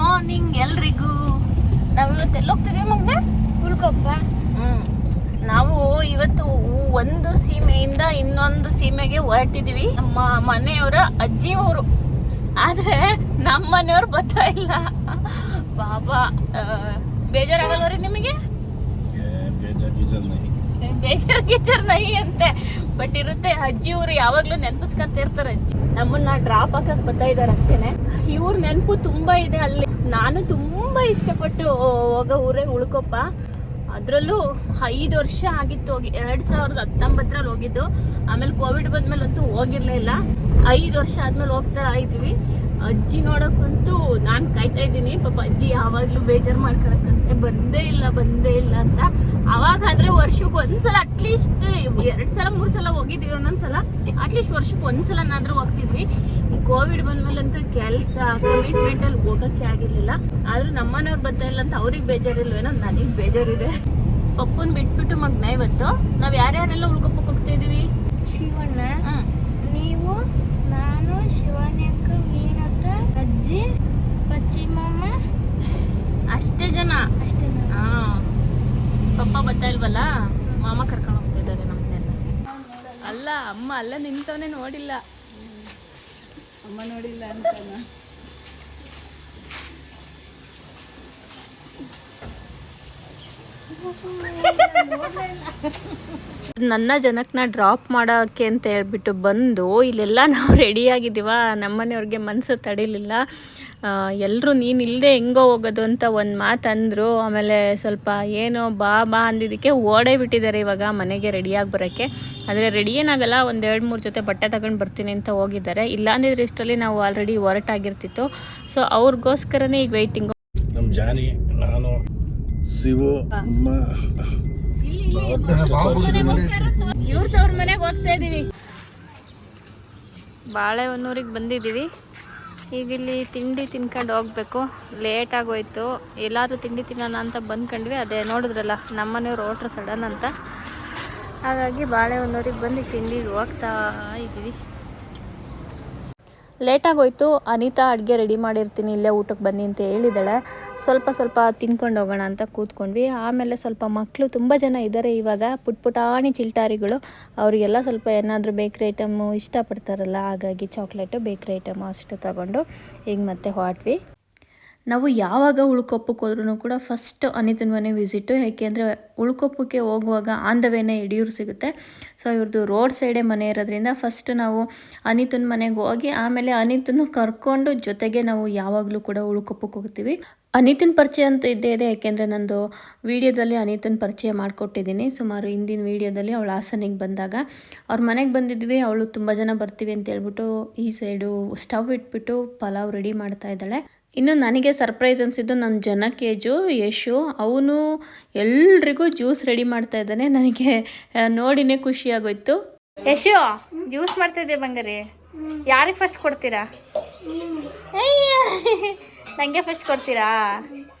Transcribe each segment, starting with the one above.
Morning ಎಲ್ರಿಗೂ. ನಾವು ಇವತ್ತು ಎಲ್ಲಿ ಹೋಗ್ತಿದೀವಿ ಮಗ್ನೆ? ಉಳ್ಕೊಪ್ಪ. ಹ್ಮ್. ನಾವು ಇವತ್ತು ಒಂದು ಸೀಮೆಯಿಂದ ಇನ್ನೊಂದು ಸೀಮೆಗೆ ಹೊರಟಿದೀವಿ. ನಮ್ಮ ಮನೆಯವರ ಅಜ್ಜಿ ಅವರು ಆದ್ರೆ ನಮ್ಮ ಮನೆಯವ್ರು ಬರ್ತಾ ಇಲ್ಲ. ಬಾಬಾ ಬೇಜಾರಾಗಲ್ವರಿ ನಿಮಗೆ? ಬೇಜಾರ್ ಗೀಜಾರ್ ನಹಿ ಬೇಜಾರ್ ಗೀಜಾರ್ ನಹಿ ಅಂತೆ. ಬಟ್ ಇರುತ್ತೆ ಅಜ್ಜಿ ಇವರು ಯಾವಾಗ್ಲೂ ನೆನ್ಪಿಸ್ಕೊಂತ ಇರ್ತಾರೆ ಅಜ್ಜಿ. ನಮ್ಮನ್ನ ಡ್ರಾಪ್ ಹಾಕಕ್ ಬರ್ತಾ ಇದಾರೆ ಅಷ್ಟೇನೆ. ಇವ್ರ ನೆನಪು ತುಂಬಾ ಇದೆ ಅಲ್ಲಿ. ನಾನು ತುಂಬಾ ಇಷ್ಟಪಟ್ಟು ಹೋಗೋ ಊರೇ ಉಳ್ಕೊಪ್ಪ. ಅದರಲ್ಲೂ ಐದು ವರ್ಷ ಆಗಿತ್ತು ಹೋಗಿ, ಎರಡು ಸಾವಿರದ ಹತ್ತೊಂಬತ್ತರಲ್ಲಿ ಹೋಗಿದ್ದು. ಆಮೇಲೆ ಕೋವಿಡ್ ಬಂದ್ಮೇಲೆ ಅಂತೂ ಹೋಗಿರ್ಲೇ ಇಲ್ಲ. ಐದು ವರ್ಷ ಆದ್ಮೇಲೆ ಹೋಗ್ತಾ ಇದ್ವಿ ಅಜ್ಜಿ ನೋಡಕ್ಕಂತೂ ನಾನು ಕಾಯ್ತಾ ಇದ್ದೀನಿ. ಪಾಪ ಅಜ್ಜಿ ಯಾವಾಗಲೂ ಬೇಜಾರು ಮಾಡ್ಕೊಳಕಂತೆ ಬಂದೇ ಇಲ್ಲ ಬಂದೇ ಇಲ್ಲ ಅಂತ. ಅವಾಗ ಅಂದ್ರೆ ವರ್ಷಕ್ಕೆ ಒಂದ್ಸಲ ಅಟ್ಲೀಸ್ಟ್ ಎರಡು ಸಲ ಮೂರು ಸಲ ಹೋಗಿದ್ವಿ ಒಂದೊಂದ್ಸಲ. ಅಟ್ಲೀಸ್ಟ್ ವರ್ಷಕ್ಕೆ ಒಂದ್ಸಲನಾದ್ರೂ ಹೋಗ್ತಿದ್ವಿ. ಈ ಕೋವಿಡ್ ಬಂದ್ಮೇಲಂತೂ ಕೆಲಸ ಕಮಿಟ್ಮೆಂಟ್ ಅಲ್ಲಿ ಹೋಗಕ್ಕೆ ಆದರೂ ಆದ್ರೂ ನಮ್ಮನೆಯವ್ರು ಬರ್ತಾ ಇಲ್ಲ ಅಂತ ಅವ್ರಿಗೆ ಬೇಜಾರಿಲ್ವೇನೋ ನನಗೆ ಬೇಜಾರಿದೆ. ಪಪ್ಪನ ಬಿಟ್ಬಿಟ್ಟು ಮಗ್ನ ಇವತ್ತು. ನಾವು ಯಾರ್ಯಾರೆಲ್ಲ ಉಳ್ಕೊಪ್ಪಕ್ಕೆ ಹೋಗ್ತಾ ಇದೀವಿ? ಶಿವಣ್ಣ. ನೀವು ನಾನು ಶಿವನಕ್ಕ ಮೀನತ್ತ ಅಜ್ಜಿ ಪಚ್ಚಿಮಮ್ಮ. ಅಷ್ಟೇ ಜನ. ಅಷ್ಟೇ ಹಾ. ಪಪ್ಪ ಬರ್ತಾ ಇಲ್ವಲ್ಲ? ಮಾಮ ಕರ್ಕೊಂಡು ಹೋಗ್ತಿದ್ದಾರೆ ನಮ್ಮನ್ನೆಲ್ಲ ಅಲ್ಲ ಅಮ್ಮ ಅಲ್ಲ ನಿಂತವನೇ ನೋಡಿಲ್ಲ. ಅಮ್ಮ ನೋಡಿಲ್ಲ ಅಂತ ನನ್ನ ಜನಕ್ಕನ್ನ ಡ್ರಾಪ್ ಮಾಡೋಕ್ಕೆ ಅಂತ ಹೇಳ್ಬಿಟ್ಟು ಬಂದು ಇಲ್ಲೆಲ್ಲ ನಾವು ರೆಡಿ ಆಗಿದ್ದೀವ, ನಮ್ಮನೆಯವ್ರಿಗೆ ಮನಸ್ಸು ತಡಿಲಿಲ್ಲ. ಎಲ್ಲರೂ ನೀನು ಇಲ್ಲದೆ ಹೆಂಗೋ ಹೋಗೋದು ಅಂತ ಒಂದು ಮಾತು ಅಂದರು. ಆಮೇಲೆ ಸ್ವಲ್ಪ ಏನೋ ಬಾ ಬಾ ಅಂದಿದ್ದಕ್ಕೆ ಓಡೇ ಬಿಟ್ಟಿದ್ದಾರೆ ಇವಾಗ ಮನೆಗೆ ರೆಡಿಯಾಗಿ ಬರೋಕ್ಕೆ. ಆದರೆ ರೆಡಿ ಏನಾಗಲ್ಲ, ಒಂದು ಎರಡು, ಮೂರು ಜೊತೆ ಬಟ್ಟೆ ತಗೊಂಡು ಬರ್ತೀನಿ ಅಂತ ಹೋಗಿದ್ದಾರೆ. ಇಲ್ಲ ಅಂದಿದ್ರೆ ಇಷ್ಟರಲ್ಲಿ ನಾವು ಆಲ್ರೆಡಿ ಹೊರಟಾಗಿರ್ತಿತ್ತು. ಸೊ ಅವ್ರಿಗೋಸ್ಕರನೇ ಈಗ ವೆಯ್ಟಿಂಗು ನಮ್ಮ ಜಾನಿ, ನಾನು ಶಿವು ಅಮ್ಮ. ಇವ್ರದವ್ರ ಮನೆಗೆ ಹೋಗ್ತಾ ಇದೀವಿ. ಬಾಳೆಹೊನ್ನೂರಿಗೆ ಬಂದಿದ್ದೀವಿ. ಈಗ ಇಲ್ಲಿ ತಿಂಡಿ ತಿನ್ಕೊಂಡು ಹೋಗ್ಬೇಕು. ಲೇಟ್ ಆಗೋಯ್ತು. ಎಲ್ಲಾದರೂ ತಿಂಡಿ ತಿನ್ನೋಣ ಅಂತ ಬಂದ್ಕೊಂಡ್ವಿ. ಅದೇ ನೋಡಿದ್ರಲ್ಲ ನಮ್ಮನೆಯವ್ರು ಓಟ್ರು ಸಡನ್ ಅಂತ. ಹಾಗಾಗಿ ಬಾಳೆಹೊನ್ನೂರಿಗೆ ಬಂದು ತಿಂಡಿ ತಿಂಡಿಗೆ ಹೋಗ್ತಾ ಇದ್ದೀವಿ ಲೇಟಾಗೋಯ್ತು. ಅನಿತಾ ಅಡುಗೆ ರೆಡಿ ಮಾಡಿರ್ತೀನಿ, ಇಲ್ಲೇ ಊಟಕ್ಕೆ ಬನ್ನಿ ಅಂತ ಹೇಳಿದಾಳೆ ಸ್ವಲ್ಪ ಸ್ವಲ್ಪ ತಿನ್ಕೊಂಡು ಹೋಗೋಣ ಅಂತ ಕೂತ್ಕೊಂಡ್ವಿ. ಆಮೇಲೆ ಸ್ವಲ್ಪ ಮಕ್ಕಳು ತುಂಬ ಜನ ಇದ್ದಾರೆ ಇವಾಗ. ಪುಟ್ ಪುಟಾಣಿ ಚಿಲ್ಟಾರಿಗಳು. ಅವರಿಗೆಲ್ಲ ಸ್ವಲ್ಪ ಏನಾದರೂ ಬೇಕ್ರಿ ಐಟಮು ಇಷ್ಟಪಡ್ತಾರಲ್ಲ, ಹಾಗಾಗಿ ಚಾಕ್ಲೇಟು ಬೇಕ್ರಿ ಐಟಮು ಅಷ್ಟು ತಗೊಂಡು ಈಗ ಮತ್ತೆ ಹೊರಟ್ವಿ. ನಾವು ಯಾವಾಗ ಉಳ್ಕೊಪ್ಪಕ್ಕೆ ಹೋದ್ರೂ ಕೂಡ ಫಸ್ಟ್ ಅನಿತನ ಮನೆ ವಿಸಿಟು ಯಾಕೆಂದರೆ ಉಳ್ಕೊಪ್ಪಕ್ಕೆ ಹೋಗುವಾಗ ಆನ್ ದ ವೇನೇ ಸಿಗುತ್ತೆ ಸೊ ಇವ್ರದ್ದು ರೋಡ್ ಸೈಡೇ ಮನೆ ಇರೋದ್ರಿಂದ ಫಸ್ಟ್ ನಾವು ಅನಿತನ ಮನೆಗೆ ಹೋಗಿ ಆಮೇಲೆ ಅನಿತನ್ನು ಕರ್ಕೊಂಡು ಜೊತೆಗೆ ನಾವು ಯಾವಾಗಲೂ ಕೂಡ ಉಳ್ಕೊಪ್ಪಕ್ಕೆ ಹೋಗ್ತೀವಿ. ಅನಿತನ ಪರಿಚಯ ಅಂತೂ ಇದ್ದೇ ಇದೆ. ಯಾಕೆಂದರೆ ನಂದು ವೀಡಿಯೋದಲ್ಲಿ ಅನಿತನ ಪರಿಚಯ ಮಾಡಿಕೊಟ್ಟಿದ್ದೀನಿ. ಸುಮಾರು ಹಿಂದಿನ ವೀಡಿಯೋದಲ್ಲಿ ಅವಳು ಹಾಸನಿಗೆ ಬಂದಾಗ. ಅವ್ರ ಮನೆಗೆ ಬಂದಿದ್ವಿ. ಅವಳು ತುಂಬ ಜನ ಬರ್ತೀವಿ ಅಂತ ಹೇಳ್ಬಿಟ್ಟು ಈ ಸೈಡು ಸ್ಟವ್ ಇಟ್ಬಿಟ್ಟು ಪಲಾವ್ ರೆಡಿ ಮಾಡ್ತಾ ಇದ್ದಾಳೆ. ಇನ್ನು ನನಗೆ ಸರ್ಪ್ರೈಸ್ ಅನಿಸಿದ್ದು ನನ್ನ ಜನಕೇಜು ಯಶು. ಅವನು ಎಲ್ರಿಗೂ ಜ್ಯೂಸ್ ರೆಡಿ ಮಾಡ್ತಾ ಇದ್ದಾನೆ. ನನಗೆ ನೋಡಿನೇ ಖುಷಿಯಾಗೋಯ್ತು ಯಶು ಜ್ಯೂಸ್ ಮಾಡ್ತಾ ಇದ್ದೆ ಬಂಗಾರಿ. ಯಾರಿಗೆ ಫಸ್ಟ್ ಕೊಡ್ತೀರಾ? ನಂಗೆ ನನಗೆ ಫಸ್ಟ್ ಕೊಡ್ತೀರಾ?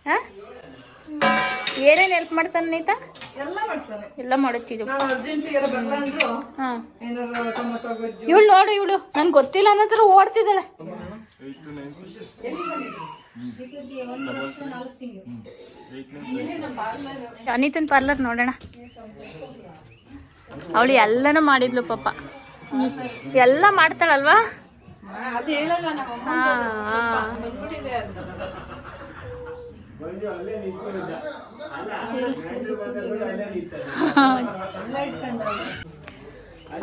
ಹಾಂ? ಏನೇನು ಹೆಲ್ಪ್ ಮಾಡ್ತಾನೆ ನೀತಾ? ಎಲ್ಲ ಮಾಡ್ತಾನೆ. ಎಲ್ಲ ಮಾಡುತ್ತಿದ್ದು. ನಾನು ಅರ್ಜೆಂಟಿಗೆಲ್ಲ ಬರಲ್ಲ ಅಂದ್ರು. ಹಾಂ. ಇವಳು ನೋಡು ಇವಳು. ನನ್ಗೆ ಗೊತ್ತಿಲ್ಲ ಅನ್ನೋದ್ರ ಓಡ್ತಿದ್ದಾಳೆ. ಅನಿತನ್ ಪಾರ್ಲರ್ ನೋಡೋಣ. ಅವಳು ಎಲ್ಲನೂ ಮಾಡಿದ್ಲು ಪಾಪ. ಎಲ್ಲ ಮಾಡ್ತಾಳಲ್ವಾ?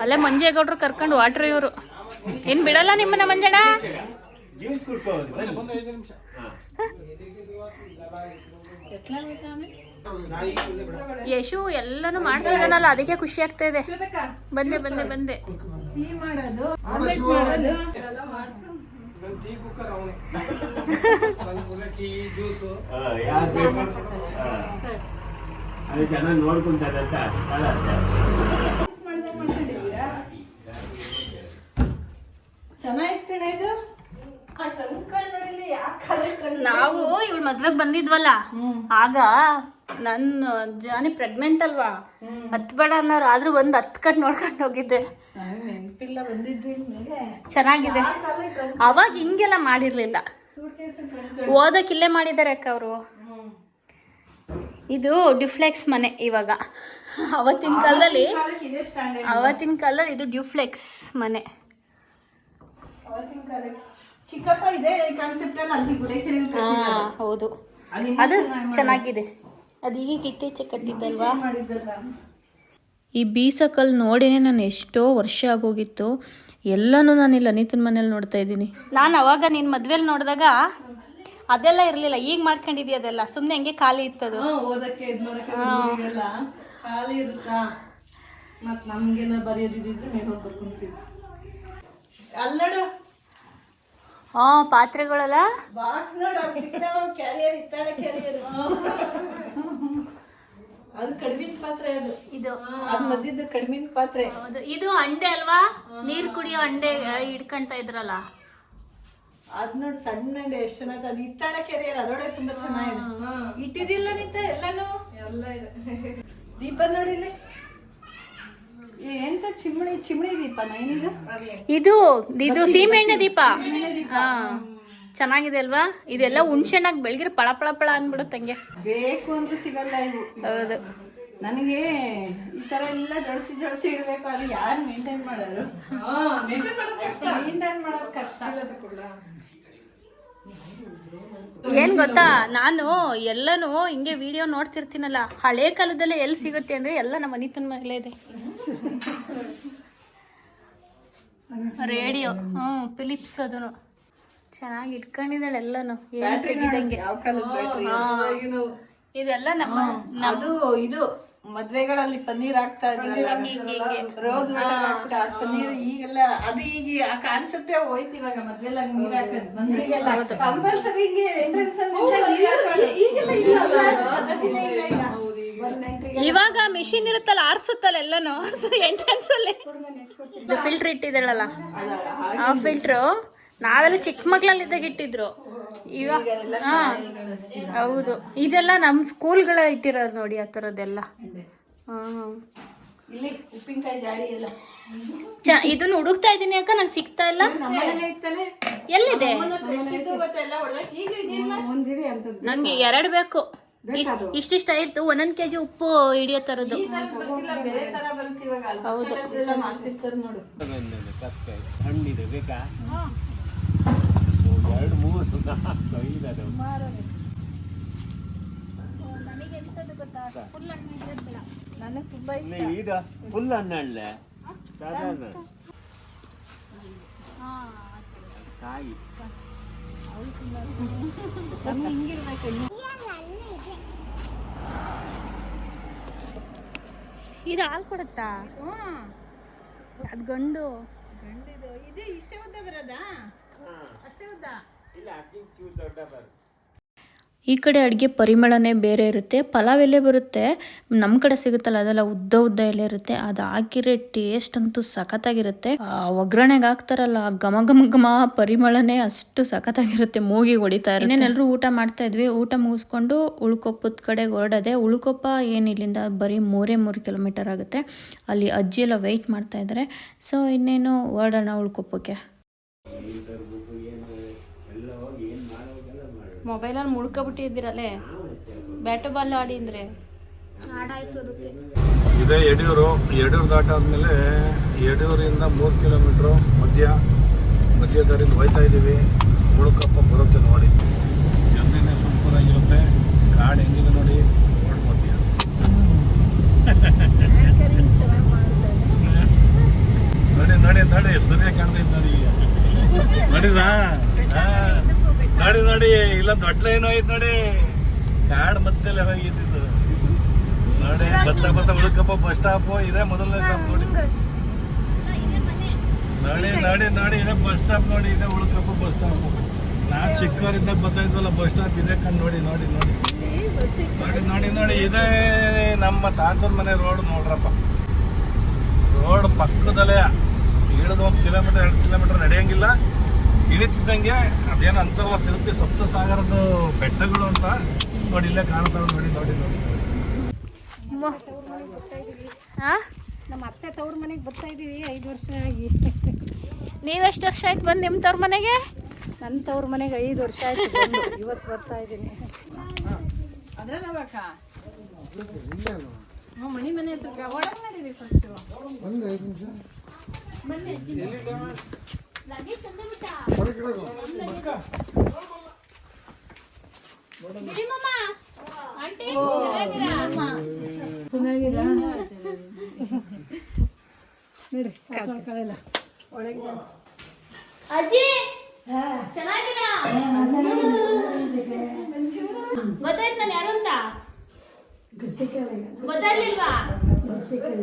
ಅಲ್ಲೇ ಮಂಜೇಗೌಡ್ರು ಕರ್ಕೊಂಡು ವಾಟ್ರ್ ಇವರು. ಏನ್ ಬಿಡಲ್ಲ ನಿಮ್ಮನ್ನ ಮಂಜಣ್ಣ? ಯಶು ಎಲ್ಲಾನು ಮಾಡ್ತಿದ್ದಾನಲ್ಲ ಅದಕ್ಕೆ ಖುಷಿ ಆಗ್ತಾ ಇದೆ. ಬಂದೆ ಬಂದೆ ಬಂದೆ. ಟೀ ಮಾಡೋದು ಆಮ್ಲೆಟ್ ಮಾಡೋದು. ಎಲ್ಲ ಮಾಡ್ತಾನೆ ಅದು ಚೆನ್ನಾಗಿ ನೋಡ್ಕೊಂತಾರೆ ಅಂತ ಚೆನ್ನಾಗಿತ್ತು ಕಣೆ ಇದು ನಾವು ಇವಳು ಮದ್ವೆಗ್ ಬಂದಿದ್ವಲ್ಲ? ಆಗ ನನ್ನ ಜಾನಿ ಪ್ರೆಗ್ನೆಂಟ್ ಅಲ್ವಾ? ಹತ್ಬೇಡ ಅನ್ನೋರು ಆದ್ರೂ ಒಂದ್ ಹತ್ ಕಟ್ ನೋಡ್ಕೊಂಡು ಹೋಗಿದ್ದೆ. ಚೆನ್ನಾಗಿದೆ. ಅವಾಗ ಹಿಂಗೆಲ್ಲ ಮಾಡಿರ್ಲಿಲ್ಲ. ಓದಕ್ಕೆ ಇಲ್ಲೇ ಮಾಡಿದ್ದಾರೆ ಅಕ್ಕ ಅವರು. ಇದು ಡ್ಯೂಫ್ಲೆಕ್ಸ್ ಮನೆ ಇವಾಗ. ಅವತ್ತಿನ ಕಾಲದಲ್ಲಿ ಅವತ್ತಿನ ಕಾಲದಲ್ಲಿ ಇದು ಡ್ಯೂಫ್ಲೆಕ್ಸ್ ಮನೆ. ಚಿಕ್ಕಪ್ಪ ಇದೆ ಕಾನ್ಸೆಪ್ಟ್ ಅಲ್ಲಿ ಅಲ್ಲಿ ಗುಡೇಕೆರೆಯಲ್ಲಿ ಹಾ ಹೌದು. ಅದು ಚೆನ್ನಾಗಿದೆ. ಅದು ಈಗ ಇತ್ತೀಚೆಗೆ ಕಟ್ಟಿದ್ದಲ್ವಾ? ಈ ಬೀಸಕಲ್ ನೋಡಿನೇ ನಾನು ಎಷ್ಟೋ ವರ್ಷ ಆಗೋಗಿತ್ತು. ಎಲ್ಲನೂ ನಾನು ಇಲ್ಲಿ ಅನಿತನ ಮನೇಲಿ ನೋಡ್ತಾ ಇದ್ದೀನಿ. ನಾನು ಅವಾಗ ನಿನ್ನ ಮದ್ವೆಲಿ ನೋಡಿದಾಗ ಅದೆಲ್ಲ ಇರಲಿಲ್ಲ. ಈಗ ಮಾಡ್ಕೊಂಡಿದ್ಯ ಅದೆಲ್ಲ. ಸುಮ್ಮನೆ ಹಂಗೆ ಖಾಲಿ ಇತ್ತದು. ಖಾಲಿ ಇರುತ್ತಾ? ಮತ್ತೆ ನಮಗೆಲ್ಲ ಬರೆಯೋದಿದ್ರೆ ಮೇಲೆ ಹೋಗಿ ಬರ್ಕೊಂತೀವಿ. ಅಲ್ಲಡು ಹಾಂ ಪಾತ್ರೆಗಳೆಲ್ಲ? ಬಾಕ್ಸ್ ನೋಡು ಸಿಗ್ತಾವ ಕ್ಯಾರಿಯರ್ ಇತ್ತಾಳೆ ಕ್ಯಾರಿಯರ್ ಅದು ಕಡಿಮಿನ ಪಾತ್ರೆ ಅದು. ಇದು. ಅದ್ ಮದ್ದಿದ್ದು ಕಡಿಮಿನ ಪಾತ್ರೆ. ಹೌದು. ಇದು ಅಂಡೆ ಅಲ್ವಾ? ನೀರ್ ಕುಡಿಯೋ ಅಂಡೆ ಹಿಡ್ಕೊಂತ ಇದ್ರಲ್ಲ? ಅದ್ ನೋಡಿ ಸಣ್ಣ ಅಂಡೆ ಎಷ್ಟ್ ಚೆನ್ನಾಗಿ ಅದು ಇತ್ತಾಳೆ ಕೆರಿಯರ್ ಅದೊಳಗೆ ತುಂಬಾ ಚೆನ್ನಾಗಿದೆ ಇಟ್ಟಿದಿಲ್ಲ ನಿಂತ ಎಲ್ಲಾನು? ಎಲ್ಲ ಇದೆ. ದೀಪ ನೋಡಿಲಿ ಈ ಎಂತ ಚಿಮಣಿ ಚಿಮಣಿ ದೀಪ ಏನಿದು? ಇದು ಇದು ಸೀಮೆಎಣ್ಣೆ ದೀಪ. ಹಾ. ಚೆನ್ನಾಗಿದೆ ಅಲ್ವಾ? ಇದೆಲ್ಲ ಹುಣ್ಸೆಣ್ಣಾಗ ಬೆಳಗಿರ ಪಳ ಪಳ ಪಳ ಅಂದ್ಬಿಡುತ್ತೆ ಹಂಗೆ. ಬೇಕು ಅಂದ್ರೆ ಸಿಗಲ್ಲ ಇವು. ಹೌದು. ನನಗೆ ಈ ತರ ಎಲ್ಲ ಜೋಡಿಸಿ ಜೋಡಿಸಿ ಇಡಬೇಕು ಅದು ಯಾರು ಮೇಂಟೈನ್ ಮಾಡೋರು? ಮೇಂಟೈನ್ ಮಾಡೋದು ಕಷ್ಟ. ಏನ್ ಗೊತ್ತಾ? ನಾನು ಎಲ್ಲನೂ ಹಿಂಗೆ ವಿಡಿಯೋ ನೋಡ್ತಿರ್ತೀನಲ್ಲ ಹಳೆ ಕಾಲದಲ್ಲೇ ಎಲ್ಲಿ ಸಿಗುತ್ತೆ ಅಂದ್ರೆ ಎಲ್ಲ ನಮ್ಮ ಮನಿತನ ಮನೇಲೇ ಇದೆ. ರೇಡಿಯೋ ಹ್ಮ್ ಫಿಲಿಪ್ಸ್ ಅದನ್ನು ಚೆನ್ನಾಗಿ ಇಟ್ಕೊಂಡಿದ್ದಾಳೆ ಎಲ್ಲಾನು ಏನು ತೆಗಿದಂಗೆ. ಇದೆಲ್ಲ ನಮ್ಮ ಅದು ಇದು. ಮದ್ವೆಗಳಲ್ಲಿ ಪನ್ನೀರ್ ಆಗ್ತಾ ಇದ್ರಲ್ಲ? ರೋಸ್ ವಾಟರ್ ಹಾಕ್ಬಿಟ್ಟು ಪನ್ನೀರ್ ಈಗೆಲ್ಲ ಅದು ಈಗ ಆ ಕಾನ್ಸೆಪ್ಟೇ ಹೋಯ್ತು ಇವಾಗ ಮದ್ವೆಲ್ಲ ನೀರ್ ಹಾಕೋದು. ಮದ್ವೆಗೆಲ್ಲ ಕಂಪಲ್ಸರಿ ಹಿಂಗೆ ಎಂಟ್ರೆನ್ಸ್ ಅಲ್ಲಿ ನೀರ್ ಹಾಕೋದು. ಈಗೆಲ್ಲ ಇಲ್ಲ ಅಲ್ಲ, ಪದ್ಧತಿನೇ ಇಲ್ಲ ಈಗ. ಒಂದ್ ನೆಂಟ್ರಿಗೆ ಇವಾಗ ಮಿಷಿನ್ ಇರುತ್ತಲ್ಲ ಆರ್ಸುತ್ತಲ್ಲ ಎಲ್ಲನೂ? ಎಂಟ್ರೆನ್ಸ್ ಅಲ್ಲಿ. ಫಿಲ್ಟರ್ ಇಟ್ಟಿದ್ದಾಳಲ್ಲ? ಆ ಫಿಲ್ಟ್ರು ನಾವೆಲ್ಲ ಚಿಕ್ಕ ಮಕ್ಕಳಲ್ಲಿದ್ದಾಗ ಇಟ್ಟಿದ್ರು. ಇವಾಗ ಹಾ ಹೌದು. ಇದೆಲ್ಲ ನಮ್ಮ ಸ್ಕೂಲ್ಗಳ ಇಟ್ಟಿರೋದು ನೋಡಿ ಆ ಥರದ್ದೆಲ್ಲ. ಹಾಂ ಇಲ್ಲಿ ಉಪ್ಪಿನಕಾಯಿ ಜಾಡಿ ಎಲ್ಲ. ಚ ಇದನ್ನ ಹುಡುಕ್ತಾ ಇದ್ದೀನಿ ಅಕ್ಕ ನಂಗೆ ಸಿಗ್ತಾ ಇಲ್ಲ. ಎಲ್ಲಿದೆ? ನಂಗೆ ಎರಡು ಬೇಕು. ಇಷ್ಟ್- ಇಷ್ಟಿಷ್ಟ ಇರ್ತು ಒಂದೊಂದ್ ಕೆ ಜಿ ಉಪ್ಪು ಹಿಡಿಯೋ ಥರದ್ದು. ಈ ಎರಡು ಮೂರು ನಾಲ್ಕು ಐದು ಅದಾವು. ನನಗೆ ತುಂಬಾ ಇಷ್ಟ ಇದು ಫುಲ್ ಹಣ್ಣಳ್ಳೆ ಸಾಧಾರಣ ಕಾಯಿ ನಮ್ಗೆ ಹಿಂಗಿರ್ಬೇಕು ಇದು ಹಾಲು ಕೊಡುತ್ತಾ? ಅದು ಗಂಡು. ಗಂಡಿದು. ಇದು ಇಷ್ಟೇ ಉದ್ದ ಬರೋದಾ? ಈ ಕಡೆ ಅಡುಗೆ ಪರಿಮಳನೇ ಬೇರೆ ಇರುತ್ತೆ ಪಲಾವ್ ಎಲೆ ಬರುತ್ತೆ ನಮ್ಮ ಕಡೆ ಸಿಗುತ್ತಲ್ಲ ಅದೆಲ್ಲ ಉದ್ದ ಉದ್ದ ಎಲೆ ಇರುತ್ತೆ ಅದು ಹಾಕಿರೋ ಟೇಸ್ಟ್ ಅಂತೂ ಸಖತ್ತಾಗಿರುತ್ತೆ. ಆ ಒಗ್ಗರಣೆಗೆ ಹಾಕ್ತಾರಲ್ಲ ಆ ಘಮ ಘಮ ಘಮ ಪರಿಮಳನೇ ಅಷ್ಟು ಸಖತ್ತಾಗಿರುತ್ತೆ ಮೂಗಿ ಹೊಡಿತಾ ಇರುತ್ತೆ. ಇನ್ನೇನೆಲ್ಲರೂ ಊಟ ಮಾಡ್ತಾ ಇದ್ವಿ ಊಟ ಮುಗಿಸ್ಕೊಂಡು ಉಳ್ಕೊಪ್ಪದ ಕಡೆ ಹೊರಡದೆ ಉಳ್ಕೊಪ್ಪ ಏನು ಇಲ್ಲಿಂದ ಬರೀ ಮೂರೇ ಮೂರು ಕಿಲೋಮೀಟರ್ ಆಗುತ್ತೆ. ಅಲ್ಲಿ ಅಜ್ಜಿ ಎಲ್ಲ ವೆಯ್ಟ್ ಮಾಡ್ತಾ ಇದ್ದಾರೆ ಸೊ ಇನ್ನೇನು ಹೊರಡೋಣ ಉಳ್ಕೊಪ್ಪಕ್ಕೆ. ಮೊಬೈಲಲ್ಲಿ ಮುಳ್ಕೊಬಿಟ್ಟಿದ್ದೀರಲ್ಲೇ ಬ್ಯಾಟು ಬಾಲ್ ಆಡಿ ಅಂದರೆ? ಆಡಾಯ್ತು ಅದಕ್ಕೆ. ಇದೇ ಯಡಿಯೂರು. ಯಡಿಯೂರು ದಾಟಾದ್ಮೇಲೆ ಯಡಿಯೂರಿಂದ ಮೂರು ಕಿಲೋಮೀಟ್ರು ಮಧ್ಯ ಮಧ್ಯ ದಾರಿಲಿ ಹೋಯ್ತಾ ಇದ್ದೀವಿ. ಮುಳುಕಪ್ಪ ಬರುತ್ತೆ ನೋಡಿ. ಜಮೀನೇ ಸೂಪರ್ ಆಗಿರುತ್ತೆ ಕಾಡು ಹೆಂಗಿದೆ ನೋಡಿ. ನೋಡ್ಬೋದ್ಯ ನೋಡಿ ನೋಡಿ ನೋಡಿ. ಸೂರ್ಯ ಕಾಣ್ತೈತೆ ನೋಡಿ ಈಗ. ನೋಡಿದ್ರಾ. ನೋಡಿ ನೋಡಿ. ಇಲ್ಲ ದೊಡ್ಡ ಲೈನ್ ಹೋಯ್ತು ನೋಡಿ. ಕಾಡ್ ಮತ್ತೆ ಹೋಗಿದ್ದು ನೋಡಿ ಬತ್ತ ಬತ್ತ ಹುಡುಕಪ್ಪ ಬಸ್ ಸ್ಟಾಪ್. ಇದೇ ಮೊದಲನೇ ಸ್ಟಾಪ್ ನೋಡಿ. ನೋಡಿ ನೋಡಿ ನೋಡಿ. ಇದೇ ಬಸ್ ಸ್ಟಾಪ್ ನೋಡಿ ಇದೇ ಹುಡುಕಪ್ಪ ಬಸ್ ಸ್ಟಾಪ್. ನಾ ಚಿಕ್ಕವರಿದ್ದಾಗ ಬರ್ತಾ ಇದ್ವಲ್ಲ ಬಸ್ ಸ್ಟಾಪ್ ಇದೆ ಕಣ್ ನೋಡಿ ನೋಡಿ ನೋಡಿ. ನೋಡಿ ನೋಡಿ ನೋಡಿ. ಇದೇ ನಮ್ಮ ತಾತೂರ್ ಮನೆ ರೋಡ್ ನೋಡ್ರಪ್ಪ. ರೋಡ್ ಪಕ್ಕದಲ್ಲೇ. ಇಳಿದು ಒಂದು ಕಿಲೋಮೀಟರ್ ಎರಡು ಕಿಲೋಮೀಟರ್ ನಡೆಯಂಗಿಲ್ಲ. ಇಳಿತಿದ್ದಂಗೆ ಅದೇನು ಅಂತಾರಲ್ಲ ತಿರುಪತಿ ಸಪ್ತ ಸಾಗರದ ಬೆಟ್ಟಗಳು ಅಂತ ನೋಡಿ ಇಲ್ಲೇ ಕಾಣ್ತಾವೆ ನೋಡಿ ನೋಡಿ ನೋಡಿ. ನಮ್ಮ ಅತ್ತೆ ತವ್ರ ಮನೆಗೆ ಬರ್ತಾ ಇದೀವಿ ಐದು ವರ್ಷ ಆಗಿ. ನೀವೆಷ್ಟು ವರ್ಷ ಆಯ್ತು ಬಂದು ನಿಮ್ಮ ತವ್ರ ಮನೆಗೆ? ನನ್ನ ತವ್ರ ಮನೆಗೆ ಐದು ವರ್ಷ ಆಯ್ತು ಇವತ್ತು ಬರ್ತಾ ಇದ್ದೀನಿ ಅದ್ರಲ್ಲ ಬಾಕ ಮಣಿ ಮನೆ ಹತ್ರ ಒಳಗೆ ನಡೀರಿ ಫಸ್ಟು ಅಜ್ಜಿ ಚೆನ್ನಾಗಿದ್ದೀರಾ? ಗೊತ್ತಾಯ್ತು ನಾನು ಯಾರು ಅಂತ?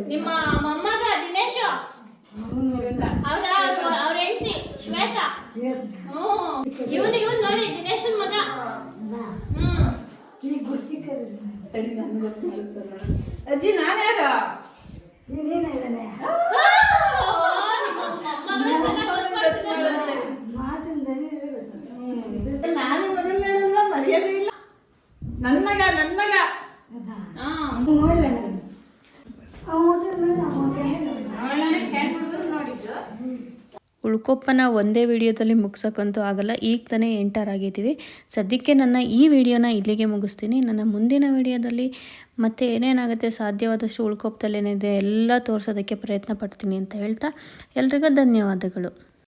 ನಿಮ್ಮ ಮೊಮ್ಮಗ ದಿನೇಶ್. ಅವ್ರ ಅವ್ರ ಹೆಂಡತಿ ಶ್ವೇತಾ? ಹ್ಮ್ ಇವನು ಇವನ್ ನೋಡಿ ದಿನೇಶನ್ ಮಗ. ಹ್ಮ್. ಅಜ್ಜಿ ನಾನು ಯಾರು? ನಾನು ಮೊದಲನೇ ಮರ್ಯಾದೆ ಇಲ್ಲ. ನನ್ನ ಮಗ ನನ್ನ ಮಗ. ಉಳ್ಕೊಪ್ಪನ ಒಂದೇ ವಿಡಿಯೋದಲ್ಲಿ ಮುಗ್ಸೋಕ್ಕಂತೂ ಆಗಲ್ಲ, ಈಗ ತಾನೇ ಎಂಟರ್ ಆಗಿದ್ದೀವಿ. ಸದ್ಯಕ್ಕೆ ನನ್ನ ಈ ವಿಡಿಯೋನ ಇಲ್ಲಿಗೆ ಮುಗಿಸ್ತೀನಿ. ನನ್ನ ಮುಂದಿನ ವಿಡಿಯೋದಲ್ಲಿ ಮತ್ತೆ ಏನೇನಾಗುತ್ತೆ, ಸಾಧ್ಯವಾದಷ್ಟು ಉಳ್ಕೊಪ್ಪದಲ್ಲಿ ಏನಿದೆ ಎಲ್ಲ ತೋರಿಸೋದಕ್ಕೆ ಪ್ರಯತ್ನ ಪಡ್ತೀನಿ ಅಂತ ಹೇಳ್ತಾ, ಎಲ್ರಿಗೂ ಧನ್ಯವಾದಗಳು.